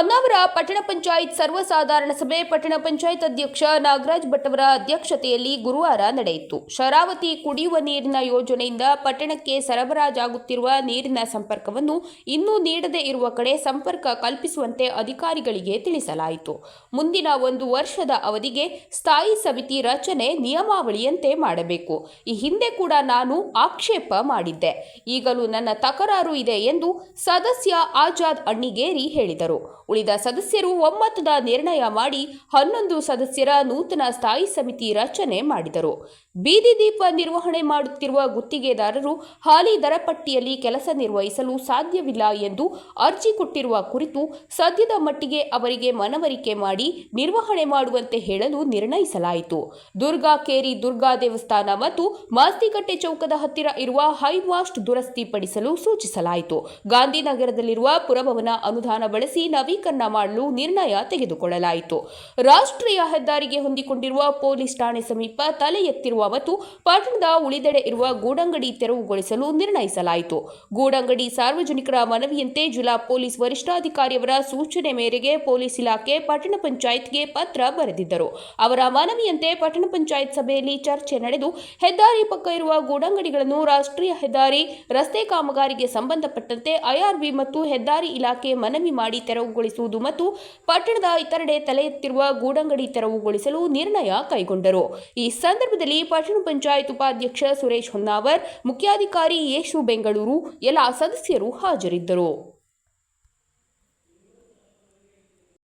ಹೊನ್ನಾವರ ಪಟ್ಟಣ ಪಂಚಾಯತ್ ಸರ್ವಸಾಧಾರಣ ಸಭೆ, ಪಟ್ಟಣ ಪಂಚಾಯತ್ ಅಧ್ಯಕ್ಷ ನಾಗರಾಜ್ ಭಟ್ ಅವರ ಅಧ್ಯಕ್ಷತೆಯಲ್ಲಿ ಗುರುವಾರ ನಡೆಯಿತು. ಶರಾವತಿ ಕುಡಿಯುವ ನೀರಿನ ಯೋಜನೆಯಿಂದ ಪಟ್ಟಣಕ್ಕೆ ಸರಬರಾಜಾಗುತ್ತಿರುವ ನೀರಿನ ಸಂಪರ್ಕವನ್ನು ಇನ್ನೂ ನೀಡದೇ ಇರುವ ಕಡೆ ಸಂಪರ್ಕ ಕಲ್ಪಿಸುವಂತೆ ಅಧಿಕಾರಿಗಳಿಗೆ ತಿಳಿಸಲಾಯಿತು. ಮುಂದಿನ ಒಂದು ವರ್ಷದ ಅವಧಿಗೆ ಸ್ಥಾಯಿ ಸಮಿತಿ ರಚನೆ ನಿಯಮಾವಳಿಯಂತೆ ಮಾಡಬೇಕು. ಈ ಹಿಂದೆ ಕೂಡ ನಾನು ಆಕ್ಷೇಪ ಮಾಡಿದ್ದೆ. ಈಗಲೂ ನನ್ನ ತಕರಾರು ಇದೆ ಎಂದು ಸದಸ್ಯ ಆಜಾದ್ ಅಣ್ಣಿಗೇರಿ ಹೇಳಿದರು. ಉಳಿದ ಸದಸ್ಯರು ಒಮ್ಮತದ ನಿರ್ಣಯ ಮಾಡಿ ಹನ್ನೊಂದು ಸದಸ್ಯರ ನೂತನ ಸ್ಥಾಯಿ ಸಮಿತಿ ರಚನೆ ಮಾಡಿದರು. ಬೀದಿ ದೀಪ ನಿರ್ವಹಣೆ ಮಾಡುತ್ತಿರುವ ಗುತ್ತಿಗೆದಾರರು ಹಾಲಿ ದರಪಟ್ಟಿಯಲ್ಲಿ ಕೆಲಸ ನಿರ್ವಹಿಸಲು ಸಾಧ್ಯವಿಲ್ಲ ಎಂದು ಅರ್ಜಿ ಕೊಟ್ಟಿರುವ ಕುರಿತು ಸದ್ಯದ ಮಟ್ಟಿಗೆ ಅವರಿಗೆ ಮನವರಿಕೆ ಮಾಡಿ ನಿರ್ವಹಣೆ ಮಾಡುವಂತೆ ಹೇಳಲು ನಿರ್ಣಯಿಸಲಾಯಿತು. ದುರ್ಗಾ ಕೇರಿ ದುರ್ಗಾ ದೇವಸ್ಥಾನ ಮತ್ತು ಮಾಸ್ತಿಕಟ್ಟೆ ಚೌಕದ ಹತ್ತಿರ ಇರುವ ಹೈವಾಸ್ಟ್ ದುರಸ್ತಿ ಪಡಿಸಲು ಸೂಚಿಸಲಾಯಿತು. ಗಾಂಧಿನಗರದಲ್ಲಿರುವ ಪುರಭವನ ಅನುದಾನ ಬಳಸಿ ನವೀಕರಣ ಮಾಡಲು ನಿರ್ಣಯ ತೆಗೆದುಕೊಳ್ಳಲಾಯಿತು. ರಾಷ್ಟ್ರೀಯ ಹೆದ್ದಾರಿಗೆ ಹೊಂದಿಕೊಂಡಿರುವ ಪೊಲೀಸ್ ಠಾಣೆ ಸಮೀಪ ತಲೆ ಎತ್ತಿರುವ ಮತ್ತು ಪಟ್ಟಣದ ಉಳಿದೆಡೆ ಇರುವ ಗೂಡಂಗಡಿ ತೆರವುಗೊಳಿಸಲು ನಿರ್ಣಯಿಸಲಾಯಿತು. ಗೂಡಂಗಡಿ ಸಾರ್ವಜನಿಕರ ಮನವಿಯಂತೆ ಜಿಲ್ಲಾ ಪೊಲೀಸ್ ವರಿಷ್ಠಾಧಿಕಾರಿಯವರ ಸೂಚನೆ ಮೇರೆಗೆ ಪೊಲೀಸ್ ಇಲಾಖೆ ಪಟ್ಟಣ ಪಂಚಾಯತ್ಗೆ ಪತ್ರ ಬರೆದಿದ್ದರು. ಅವರ ಮನವಿಯಂತೆ ಪಟ್ಟಣ ಪಂಚಾಯತ್ ಸಭೆಯಲ್ಲಿ ಚರ್ಚೆ ನಡೆದು ಹೆದ್ದಾರಿ ಪಕ್ಕ ಇರುವ ಗೂಡಂಗಡಿಗಳನ್ನು ರಾಷ್ಟ್ರೀಯ ಹೆದ್ದಾರಿ, ರಸ್ತೆ ಕಾಮಗಾರಿಗೆ ಸಂಬಂಧಪಟ್ಟಂತೆ ಐಆರ್ಬಿ ಮತ್ತು ಹೆದ್ದಾರಿ ಇಲಾಖೆ ಮನವಿ ಮಾಡಿ ತೆರವುಗೊಳಿಸುವುದು ಮತ್ತು ಪಟ್ಟಣದ ಇತರೆಡೆ ತಲೆ ಎತ್ತಿರುವ ಗೂಡಂಗಡಿ ತೆರವುಗೊಳಿಸಲು ನಿರ್ಣಯ ಕೈಗೊಂಡರು. ಈ ಸಂದರ್ಭದಲ್ಲಿ ಪಟ್ಟಣ ಪಂಚಾಯತ್ ಉಪಾಧ್ಯಕ್ಷ ಸುರೇಶ್ ಹೊನ್ನಾವರ್, ಮುಖ್ಯಾಧಿಕಾರಿ ಯೇಶು ಬೆಂಗಳೂರು ಎಲ್ಲ ಸದಸ್ಯರು ಹಾಜರಿದ್ದರು.